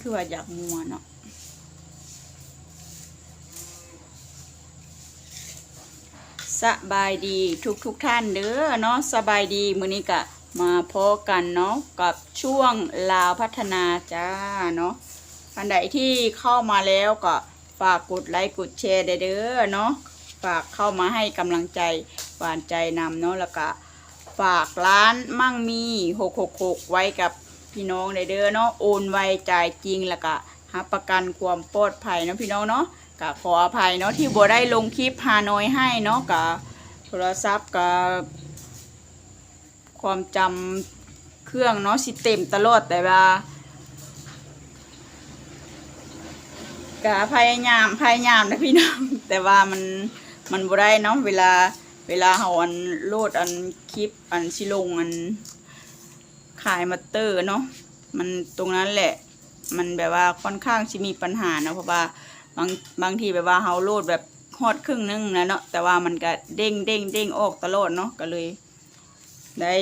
คือว่าอยากมัวเนาะสบายดีทุกทุกท่านเด้อเนาะสบายดีมื้อนี้ก็มาพบกันเนาะกับช่วงลาวพัฒนาจ้าเนาะอันใดที่เข้ามาแล้วก็ฝากกดไลค์กดแชร์เด้อเนาะฝากเข้ามาให้กำลังใจหวานใจนำเนาะแล้วก็ฝากร้านมั่งมี 666 ไว้กับ พี่น้องได้เด้อเนาะโอนไวจ่ายจริงแล้วก็รับประกันความปลอดภัยเนาะพี่น้องเนาะก็ขออภัยเนาะที่บ่ได้ลงคลิปฮานอยให้เนาะกับโทรศัพท์กับความจำเครื่องเนาะสิเต็มตลอดแต่ว่าก็พยายามพยายามนะพี่น้องแต่ว่ามันมันบ่ได้เนาะเวลาเวลาเฮาอันโลดอันคลิปอันสิลงอัน ขายมาเตอร์เนาะมันตรงนั้นแหละ มันแบบว่าค่อนข้างสิมีปัญหาเนาะเพราะว่าบางบางทีแบบว่าเฮาโลดแบบฮอดครึ่งนึงนะเนาะแต่ว่ามันก็เด้งเด้งเด้งออกตลอดเนาะก็เลย ได้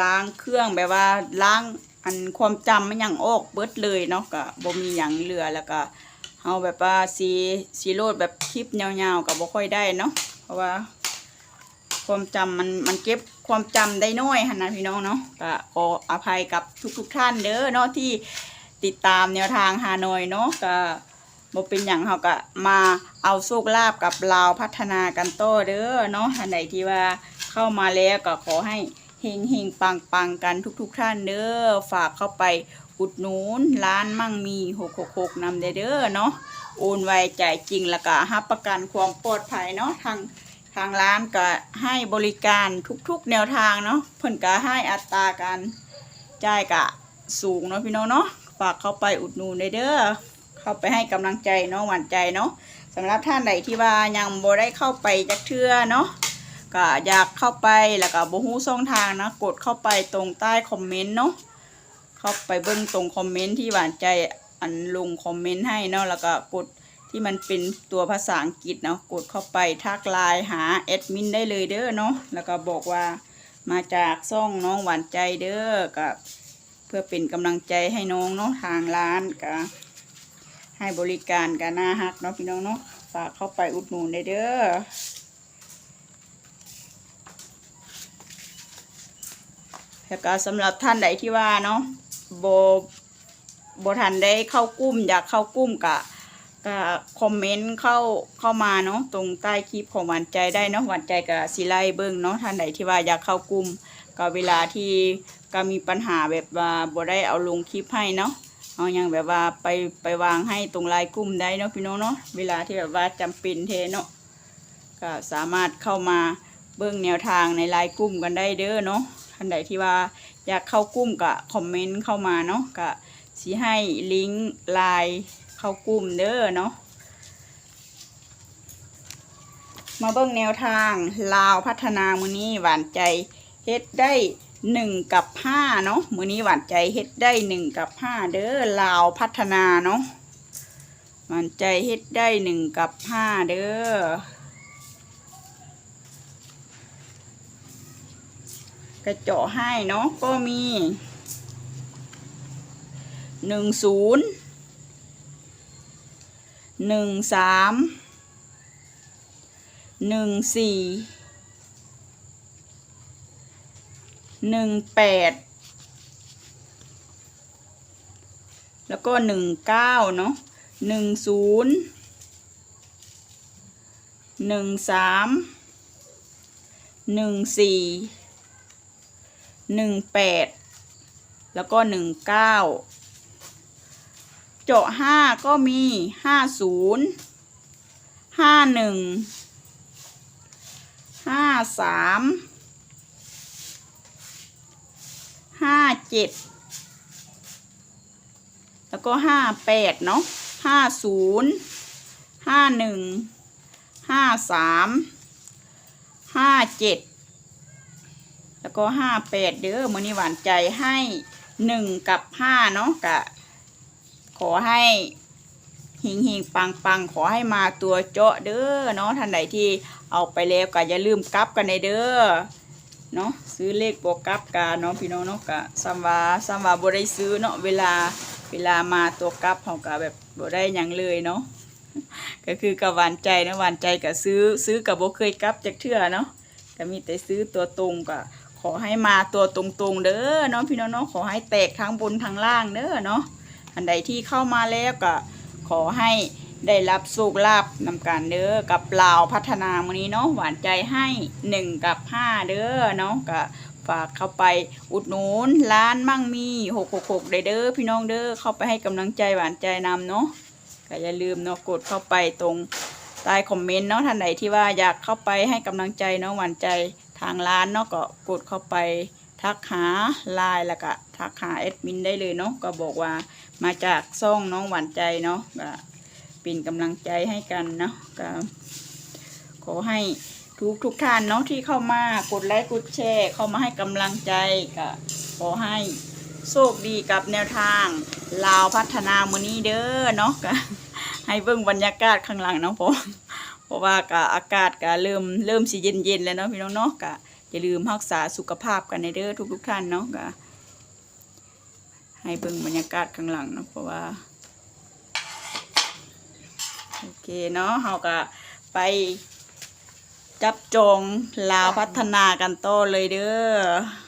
ล้างเครื่องแบบว่าล้างอันความจำมันยังออกเบิดเลยเนาะก็บ่มีหยังเหลือแล้วก็เฮาแบบว่าสีสีโหลดแบบคลิปยาวๆก็บ่ค่อยได้เนาะเพราะว่า ความจำมันมันเก็บความจำได้น้อยหันนะพี่น้องเนาะก็ขออภัยกับทุกๆท่านเด้อเนาะที่ติดตามแนวทางฮานอยเนาะก็บ่เป็นอย่างเขาก็มาเอาโชคลาภกับลาพัฒนากันโตเด้อเนาะท่านใดที่ว่าเข้ามาแล้วก็ขอให้เฮงเฮงปังปังกันทุกๆท่านเด้อฝากเข้าไปอุดหนุนร้านมั่งมี666นำได้เด้อเนาะโอนไวจ่ายจริงแล้วก็รับประกันความปลอดภัยเนาะทาง ทางร้านก็ให้บริการทุกๆแนวทางเนาะเพิ่นก็ให้อัตราการจ่ายกะสูงเนาะพี่น้องเนาะฝากเข้าไปอุดหนุนเด้อเข้าไปให้กำลังใจเนาะหวานใจเนาะสำหรับท่านใดที่ว่ายังบ่ได้เข้าไปจักเทื่อเนาะก็อยากเข้าไปแล้วก็บ่ฮู้ช่องทางนะกดเข้าไปตรงใต้คอมเมนต์เนาะเข้าไปเบิ่งตรงคอมเมนต์ที่หวานใจอันลงคอมเมนต์ให้เนาะแล้วก็กด ที่มันเป็นตัวภาษาอังกฤษเนาะกดเข้าไปทักไลน์หาแอดมินได้เลยเด้อเนาะแล้วก็บอกว่ามาจากซ่องน้องหวานใจเด้อกับเพื่อเป็นกำลังใจให้น้องเนาะทางร้านก็ให้บริการกันน่าฮักเนาะพี่น้องเนาะฝากเข้าไปอุดหนุนได้เด้อแล้วก็สำหรับท่านใดที่ว่าเนาะโบบทันได้เข้ากุ้มอยากเข้ากุ้มกะ ก็คอมเมนต์เข้าเข้ามาเนาะตรงใต้คลิปของหวานใจได้เนาะหวานใจกับสิไลเบิ้งเนาะท่านใดที่ว่าอยากเข้ากลุ่มก็เวลาที่ก็มีปัญหาแบบว่าบ่ได้เอาลงคลิปให้เนาะเอาอย่างแบบว่าไปไปวางให้ตรงไลน์กลุ่มได้เนาะพี่น้องเนาะเวลาที่แบบว่าจำเป็นเทเนาะก็สามารถเข้ามาเบิ้งแนวทางในไลน์กลุ่มกันได้เด้อเนาะท่านใดที่ว่าอยากเข้ากลุ่มก็คอมเมนต์เข้ามาเนาะก็สิให้ลิงก์ไลน์ เข้ากลุ่มเด้อเนาะมาเบิ่งแนวทางลาวพัฒนามือนี้หวานใจเฮ็ดได้หนึ่งกับห้าเนาะมือนี้หวานใจเฮ็ดได้หนึ่งกับห้าเด้อลาวพัฒนาเนาะหวานใจเฮ็ดได้หนึ่งกับห้าเด้อกระเจาะให้เนาะก็มีหนึ่งศูนย์ หนึ่งสามหนึ่งสี่หนึ่งแปดแล้วก็หนึ่งเก้าเนาะหนึ่งศูนย์หนึ่งสามหนึ่งสี่หนึ่งแปดแล้วก็หนึ่งเก้า เจาะห้าก็มีห้าศูนย์ห้าหนึ่งห้าสามห้าเจ็ดแล้วก็ห้าแปดเนาะห้าศูนย์ห้าหนึ่งห้าสามห้าเจ็ดแล้วก็ห้าแปดเด้อมือนี้หวานใจให้หนึ่งกับห้าเนาะกะ อให้หิงหิงปังปังขอให้มาตัวเจาะเด้อเนาะท่านใดที่เอาไปแล้วก็อย่าลืมกลับกันในเด้อเนาะซื้อเลขบวกกลับกันเนาะพี่น้องเนาะกะซัมวาซัมวาบ่ได้ซื้อเนาะเวลาเวลามาตัวกลับเขาก็แบบบ่ได้ยังเลยเนาะก็คือกับหวานใจนะหวานใจก็ซื้อซื้อกับโบเคยกลับจากเทื่อเนาะก็มีแต่ซื้อตัวตรงก็ขอให้มาตัวตรงๆเด้อเนาะพี่น้องเนาะขอให้แตกทั้งบนทั้งล่างเด้อเนาะ อันใดที่เข้ามาแล้วก็ขอให้ได้รับสุขลาบนำกันเด้อกับลาวพัฒนามื้อนี้เนาะหวานใจให้หนึ่งกับห้าเด้อเนาะก็ฝากเข้าไปอุดหนุนร้านมั่งมี666ได้เด้อพี่น้องเด้อเข้าไปให้กำลังใจหวานใจนำเนาะก็อย่าลืมเนาะกดเข้าไปตรงใต้คอมเมนต์เนาะท่านใดที่ว่าอยากเข้าไปให้กำลังใจเนาะหวานใจทางร้านเนาะก็กดเข้าไป ทักหาไลน์แล้วก็ทักหาแอดมินได้เลยเนาะก็บอกว่ามาจากซ่องน้องหวานใจเนาะก็เป็นกำลังใจให้กันเนาะก็ขอให้ทุกทุกท่านเนาะที่เข้ามากดไลค์กดแชร์เข้ามาให้กำลังใจก็ขอให้โชคดีกับแนวทางลาวพัฒนามือนี้เด้อเนาะก็ให้เบิ่งบรรยากาศข้างหลังเนาะเพราะเพราะว่าก็อากาศก็เริ่มเริ่มสิเย็นๆแล้วเนาะพี่น้องเนาะก็ อย่าลืมรักษาสุขภาพกันในเด้อทุกทุกท่านเนาะก็ให้เบิ่งบรรยากาศข้างหลังเนาะเพราะว่าโอเคเนาะเฮาก็ไปจับจองลาวพัฒนากันต่อเลยเด้อ